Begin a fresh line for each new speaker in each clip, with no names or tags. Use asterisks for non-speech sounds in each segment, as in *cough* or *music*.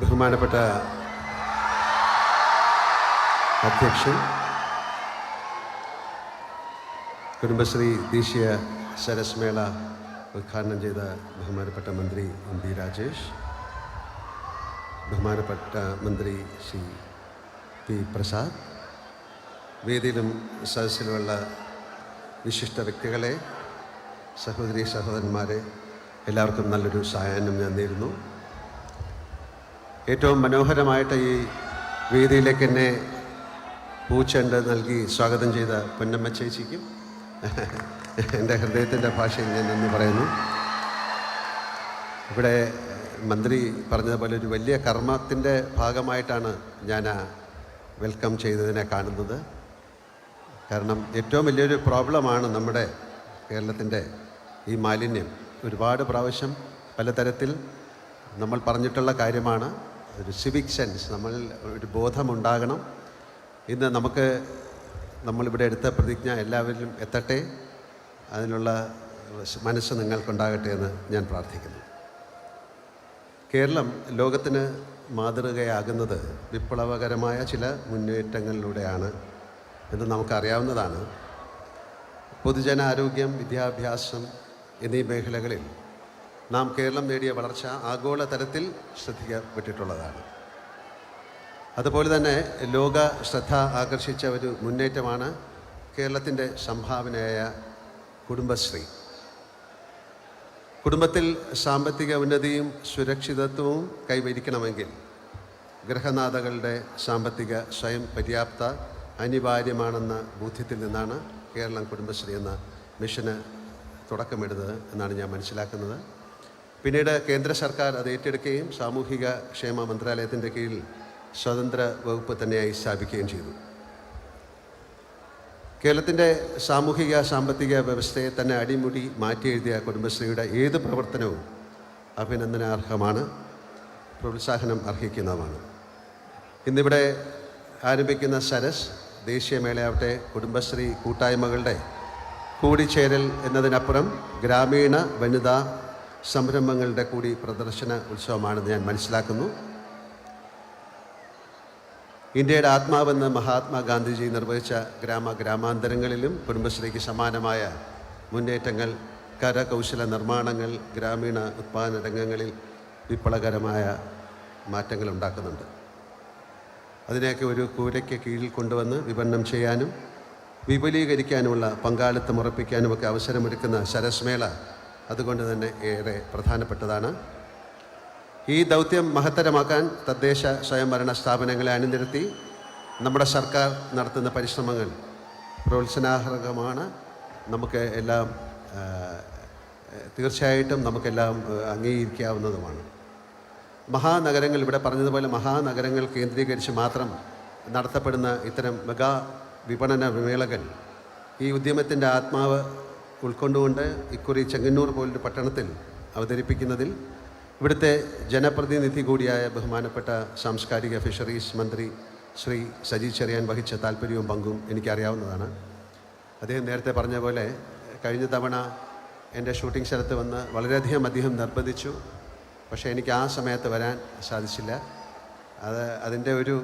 ബഹുമാനപ്പെട്ട അധ്യക്ഷൻ കുടുംബശ്രീ ദേശീയ സരസ് മേള ഉദ്ഘാടനം ചെയ്ത ബഹുമാനപ്പെട്ട മന്ത്രി എം പി രാജേഷ് ബഹുമാനപ്പെട്ട മന്ത്രി ശ്രീ പി പ്രസാദ് വേദിയിലും സദസ്സിലുമുള്ള വിശിഷ്ട വ്യക്തികളെ സഹോദരി സഹോദരന്മാരെ എല്ലാവർക്കും നല്ലൊരു സായാഹ്നം ഞാൻ നേരുന്നു. ഏറ്റവും മനോഹരമായിട്ട് ഈ വേദിയിലേക്ക് എന്നെ പൂച്ചെണ്ട് നൽകി സ്വാഗതം ചെയ്ത പൊന്നമ്മ ചേച്ചിക്കും എന്റെ ഹൃദയത്തിന്റെ ഭാഷയിൽ ഞാൻ നന്ദി പറയുന്നു. ഇവിടെ മന്ത്രി പറഞ്ഞതുപോലെ ഒരു വലിയ കർമ്മത്തിന്റെ ഭാഗമായിട്ടാണ് ഞാൻ വെൽക്കം ചെയ്തതിനെ കാണുന്നത്. കാരണം ഏറ്റവും വലിയൊരു പ്രോബ്ലമാണ് നമ്മുടെ കേരളത്തിന്റെ ഈ മാലിന്യം. ഒരുപാട് പ്രാവശ്യം പലതരത്തിൽ നമ്മൾ പറഞ്ഞിട്ടുള്ള കാര്യമാണ്. ഒരു സിവിക് സെൻസ് നമ്മൾ ഒരു ബോധമുണ്ടാകണം. ഇന്ന് നമുക്ക് നമ്മളിവിടെ എടുത്ത പ്രതിജ്ഞ എല്ലാവരിലും എത്തട്ടെ. അതിനുള്ള മനസ്സ് നിങ്ങൾക്കുണ്ടാകട്ടെ എന്ന് ഞാൻ പ്രാർത്ഥിക്കുന്നു. കേരളം ലോകത്തിന് മാതൃകയാകുന്നത് വിപ്ലവകരമായ ചില മുന്നേറ്റങ്ങളിലൂടെയാണ് എന്ന് നമുക്കറിയാവുന്നതാണ്. പൊതുജനാരോഗ്യം വിദ്യാഭ്യാസം എന്നീ മേഖലകളിൽ നാം കേരളം നേടിയ വളർച്ച ആഗോള തലത്തിൽ ശ്രദ്ധിക്കപ്പെട്ടിട്ടുള്ളതാണ്. അതുപോലെ തന്നെ ലോക ശ്രദ്ധ ആകർഷിച്ച ഒരു മുന്നേറ്റമാണ് കേരളത്തിന്റെ സംഭാവനയായ കുടുംബശ്രീ. കുടുംബത്തിൽ സാമ്പത്തിക ഉന്നതിയും സുരക്ഷിതത്വവും കൈവരിക്കണമെങ്കിൽ ഗൃഹനാഥകളുടെ സാമ്പത്തിക സ്വയം പര്യാപ്ത അനിവാര്യമാണെന്ന ബോധ്യത്തിൽ നിന്നാണ് കേരളം കുടുംബശ്രീ എന്ന മിഷന് തുടക്കമിടുന്നത് എന്നാണ് ഞാൻ മനസ്സിലാക്കുന്നത്. പിന്നീട് കേന്ദ്ര സർക്കാർ അത് ഏറ്റെടുക്കുകയും സാമൂഹിക ക്ഷേമ മന്ത്രാലയത്തിന്റെ കീഴിൽ സ്വതന്ത്ര വകുപ്പ് തന്നെയായി സ്ഥാപിക്കുകയും ചെയ്തു. കേരളത്തിന്റെ സാമൂഹിക സാമ്പത്തിക വ്യവസ്ഥയെ തന്നെ അടിമുടി മാറ്റി എഴുതിയ കുടുംബശ്രീയുടെ ഏത് പ്രവർത്തനവും അഭിനന്ദനാർഹമാണ്. പ്രോത്സാഹനം അർഹിക്കുന്നതുമാണ് ഇന്നിവിടെ ആരംഭിക്കുന്ന സരസ് ദേശീയമേളയാവട്ടെ കുടുംബശ്രീ കൂട്ടായ്മകളുടെ കൂടിച്ചേരൽ എന്നതിനപ്പുറം ഗ്രാമീണ വനിതാ സംരംഭങ്ങളുടെ കൂടി പ്രദർശന ഉത്സവമാണെന്ന് ഞാൻ മനസ്സിലാക്കുന്നു. ഇന്ത്യയുടെ ആത്മാവെന്ന് മഹാത്മാഗാന്ധിജി നിർവഹിച്ച ഗ്രാമ ഗ്രാമാന്തരങ്ങളിലും കുടുംബശ്രീക്ക് സമാനമായ മുന്നേറ്റങ്ങൾ കരകൗശല നിർമ്മാണങ്ങൾ ഗ്രാമീണ ഉത്പാദന രംഗങ്ങളിൽ വിപ്ലവകരമായ മാറ്റങ്ങൾ ഉണ്ടാക്കുന്നുണ്ട്. അതിനെയൊക്കെ ഒരു കൂരയ്ക്ക് കീഴിൽ കൊണ്ടുവന്ന് വിപണനം ചെയ്യാനും വിപുലീകരിക്കാനുമുള്ള പങ്കാളിത്തം ഉറപ്പിക്കാനുമൊക്കെ അവസരമൊരുക്കുന്ന സരസ്മേള അതുകൊണ്ട് തന്നെ ഏറെ പ്രധാനപ്പെട്ടതാണ്. ഈ ദൗത്യം മഹത്തരമാക്കാൻ തദ്ദേശ സ്വയംഭരണ സ്ഥാപനങ്ങളെ അണിനിരത്തി നമ്മുടെ സർക്കാർ നടത്തുന്ന പരിശ്രമങ്ങൾ പ്രോത്സാഹകമാണ് നമുക്ക് എല്ലാം തീർച്ചയായിട്ടും നമുക്കെല്ലാം അംഗീകരിക്കാവുന്നതുമാണ്. മഹാനഗരങ്ങൾ ഇവിടെ പറഞ്ഞതുപോലെ മഹാനഗരങ്ങൾ കേന്ദ്രീകരിച്ച് മാത്രം നടത്തപ്പെടുന്ന ഇത്തരം മെഗാ വിപണന മേളകൾ ഈ ഉദ്യമത്തിന്റെ ആത്മാവ് ഉൾക്കൊണ്ടുകൊണ്ട് ഇക്കുറി ചെങ്ങന്നൂർ പോലൊരു പട്ടണത്തിൽ അവതരിപ്പിക്കുന്നതിൽ ഇവിടുത്തെ ജനപ്രതിനിധി കൂടിയായ ബഹുമാനപ്പെട്ട സാംസ്കാരിക ഫിഷറീസ് മന്ത്രി ശ്രീ സജി ചെറിയാൻ വഹിച്ച താല്പര്യവും പങ്കും എനിക്കറിയാവുന്നതാണ്. അദ്ദേഹം നേരത്തെ പറഞ്ഞ പോലെ കഴിഞ്ഞ തവണ എന്റെ ഷൂട്ടിംഗ് സ്ഥലത്ത് വന്ന് വളരെയധികം അദ്ദേഹം നിർബന്ധിച്ചു. പക്ഷേ എനിക്ക് ആ സമയത്ത് വരാൻ സാധിച്ചില്ല. അത് അതിന്റെ ഒരു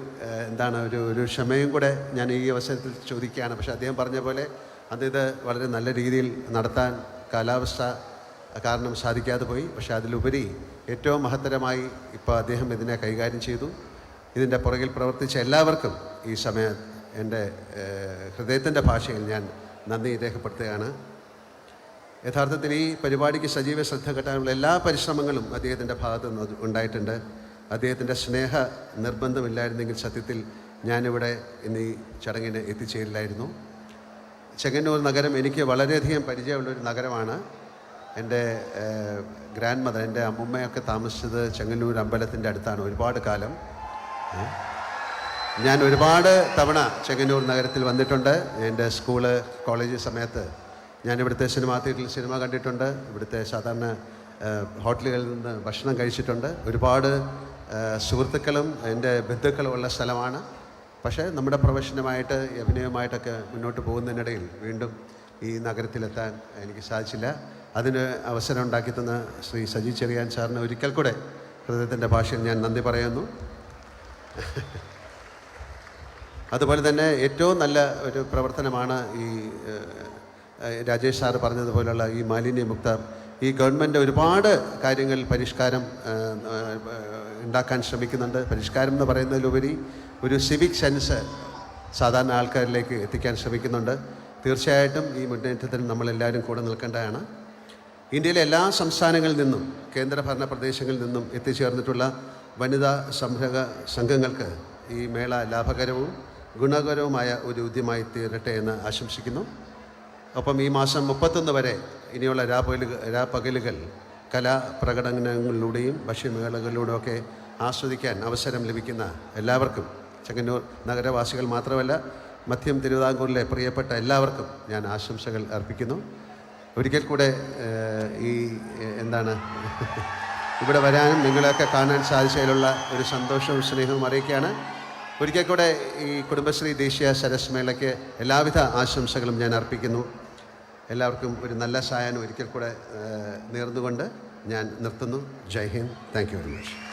എന്താണ് ഒരു ഒരു ക്ഷമയും കൂടെ ഞാൻ ഈ അവസരത്തിൽ ചോദിക്കുകയാണ്. പക്ഷേ അദ്ദേഹം പറഞ്ഞ പോലെ അത് ഇത് വളരെ നല്ല രീതിയിൽ നടത്താൻ കാലാവസ്ഥ കാരണം സാധിക്കാതെ പോയി. പക്ഷേ അതിലുപരി ഏറ്റവും മഹത്തരമായി ഇപ്പോൾ അദ്ദേഹം ഇതിനെ കൈകാര്യം ചെയ്തു. ഇതിന്റെ പുറകിൽ പ്രവർത്തിച്ച എല്ലാവർക്കും ഈ സമയം എന്റെ ഹൃദയത്തിന്റെ ഭാഷയിൽ ഞാൻ നന്ദി രേഖപ്പെടുത്തുകയാണ്. യഥാർത്ഥത്തിൽ ഈ പരിപാടിക്ക് സജീവ ശ്രദ്ധ കെട്ടാനുള്ള എല്ലാ പരിശ്രമങ്ങളും അദ്ദേഹത്തിന്റെ ഭാഗത്തു നിന്ന് ഉണ്ടായിട്ടുണ്ട്. അദ്ദേഹത്തിന്റെ സ്നേഹ നിർബന്ധമില്ലായിരുന്നെങ്കിൽ സത്യത്തിൽ ഞാനിവിടെ ഇന്ന് ഈ ചടങ്ങിന് എത്തിച്ചേരില്ലായിരുന്നു. ചെങ്ങന്നൂർ നഗരം എനിക്ക് വളരെയധികം പരിചയമുള്ളൊരു നഗരമാണ്. എന്റെ ഗ്രാൻഡ് മദർ എന്റെ അമ്മുമ്മയൊക്കെ താമസിച്ചത് ചെങ്ങന്നൂർ അമ്പലത്തിന്റെ അടുത്താണ് ഒരുപാട് കാലം. ഞാൻ ഒരുപാട് തവണ ചെങ്ങന്നൂർ നഗരത്തിൽ വന്നിട്ടുണ്ട്. എന്റെ സ്കൂൾ കോളേജ് സമയത്ത് ഞാൻ ഇവിടുത്തെ സിനിമാ തിയേറ്ററിൽ സിനിമ കണ്ടിട്ടുണ്ട്. ഇവിടുത്തെ സാധാരണ ഹോട്ടലുകളിൽ നിന്ന് ഭക്ഷണം കഴിച്ചിട്ടുണ്ട്. ഒരുപാട് സുഹൃത്തുക്കളും എന്റെ ബന്ധുക്കളും ഉള്ള സ്ഥലമാണ്. പക്ഷേ നമ്മുടെ പ്രൊഫഷനുമായിട്ട് അഭിനയമായിട്ടൊക്കെ മുന്നോട്ട് പോകുന്നതിനിടയിൽ വീണ്ടും ഈ നഗരത്തിലെത്താൻ എനിക്ക് സാധിച്ചില്ല. അതിന് അവസരം ഉണ്ടാക്കി തന്ന ശ്രീ സജി ചെറിയാൻ സാറിന് ഒരിക്കൽ കൂടെ ഹൃദയത്തിന്റെ ഭാഷയിൽ ഞാൻ നന്ദി പറയുന്നു. അതുപോലെ തന്നെ ഏറ്റവും നല്ല ഒരു പ്രവർത്തനമാണ് ഈ രാജേഷ് സാറ് പറഞ്ഞതുപോലുള്ള ഈ മാലിന്യമുക്ത ഈ ഗവൺമെന്റ് ഒരുപാട് കാര്യങ്ങളിൽ പരിഷ്കാരം ഉണ്ടാക്കാൻ ശ്രമിക്കുന്നുണ്ട്. പരിഷ്കാരം എന്ന് പറയുന്നതിലുപരി ഒരു സിവിക് സെൻസ് സാധാരണ ആൾക്കാരിലേക്ക് എത്തിക്കാൻ ശ്രമിക്കുന്നുണ്ട്. തീർച്ചയായിട്ടും ഈ മുന്നേറ്റത്തിൽ നമ്മളെല്ലാവരും കൂടെ നിൽക്കേണ്ടതാണ്. ഇന്ത്യയിലെ എല്ലാ സംസ്ഥാനങ്ങളിൽ നിന്നും കേന്ദ്രഭരണ പ്രദേശങ്ങളിൽ നിന്നും എത്തിച്ചേർന്നിട്ടുള്ള വനിതാ സംരംഭ സംഘങ്ങൾക്ക് ഈ മേള ലാഭകരവും ഗുണകരവുമായ ഒരു ഉദ്യമായി തീരട്ടെ എന്ന് ആശംസിക്കുന്നു. ഒപ്പം ഈ മാസം മുപ്പത്തൊന്ന് വരെ ഇനിയുള്ള രാപകലുകൾ രാപകലുകൾ കലാപ്രകടനങ്ങളിലൂടെയും ഭക്ഷ്യമേളകളിലൂടെയൊക്കെ ആസ്വദിക്കാൻ അവസരം ലഭിക്കുന്ന എല്ലാവർക്കും ചെങ്ങന്നൂർ നഗരവാസികൾ മാത്രമല്ല മധ്യം തിരുവിതാംകൂറിലെ പ്രിയപ്പെട്ട എല്ലാവർക്കും ഞാൻ ആശംസകൾ അർപ്പിക്കുന്നു. ഒരിക്കൽ കൂടെ ഈ എന്താണ് *laughs* ഇവിടെ വരാനും നിങ്ങളെയൊക്കെ കാണാൻ സാധിച്ചതിലുള്ള ഒരു സന്തോഷവും സ്നേഹവും അറിയിക്കുകയാണ്. ഒരിക്കൽ കൂടെ ഈ കുടുംബശ്രീ ദേശീയ സരസ് മേളയ്ക്ക് എല്ലാവിധ ആശംസകളും ഞാൻ അർപ്പിക്കുന്നു. എല്ലാവർക്കും ഒരു നല്ല സായാഹ്നം ഒരിക്കൽ കൂടെ നേർന്നുകൊണ്ട് ഞാൻ നിർത്തുന്നു. ജയ് Hind. Thank you very much.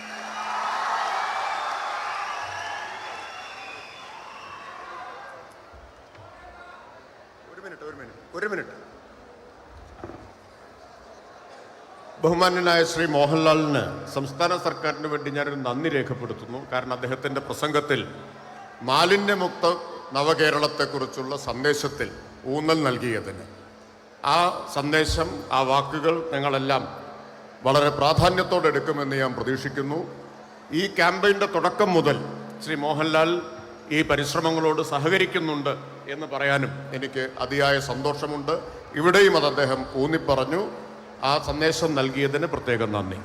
Minute ഒരു മിനിറ്റ് ഒരു മിനിറ്റ്. ശ്രീ മോഹൻലാലിന് സംസ്ഥാന സർക്കാരിന് വേണ്ടി ഞാനൊരു നന്ദി രേഖപ്പെടുത്തുന്നു. കാരണം അദ്ദേഹത്തിന്റെ പ്രസംഗത്തിൽ മാലിന്യമുക്ത നവകേരളത്തെക്കുറിച്ചുള്ള സന്ദേശത്തിൽ ഊന്നൽ നൽകിയതിന്. ആ സന്ദേശം ആ വാക്കുകൾ ഞങ്ങളെല്ലാം വളരെ പ്രാധാന്യത്തോടെ എടുക്കുമെന്ന് ഞാൻ പ്രതീക്ഷിക്കുന്നു. ഈ ക്യാമ്പയിന്റെ തുടക്കം മുതൽ ശ്രീ മോഹൻലാൽ ഈ പരിശ്രമങ്ങളോട് സഹകരിക്കുന്നുണ്ട് എന്ന് പറയാനും എനിക്ക് അതിയായ സന്തോഷമുണ്ട്. ഇവിടെയും അത് അദ്ദേഹം ഊന്നിപ്പറഞ്ഞു. ആ സന്ദേശം നൽകിയതിന് പ്രത്യേകം നന്ദി.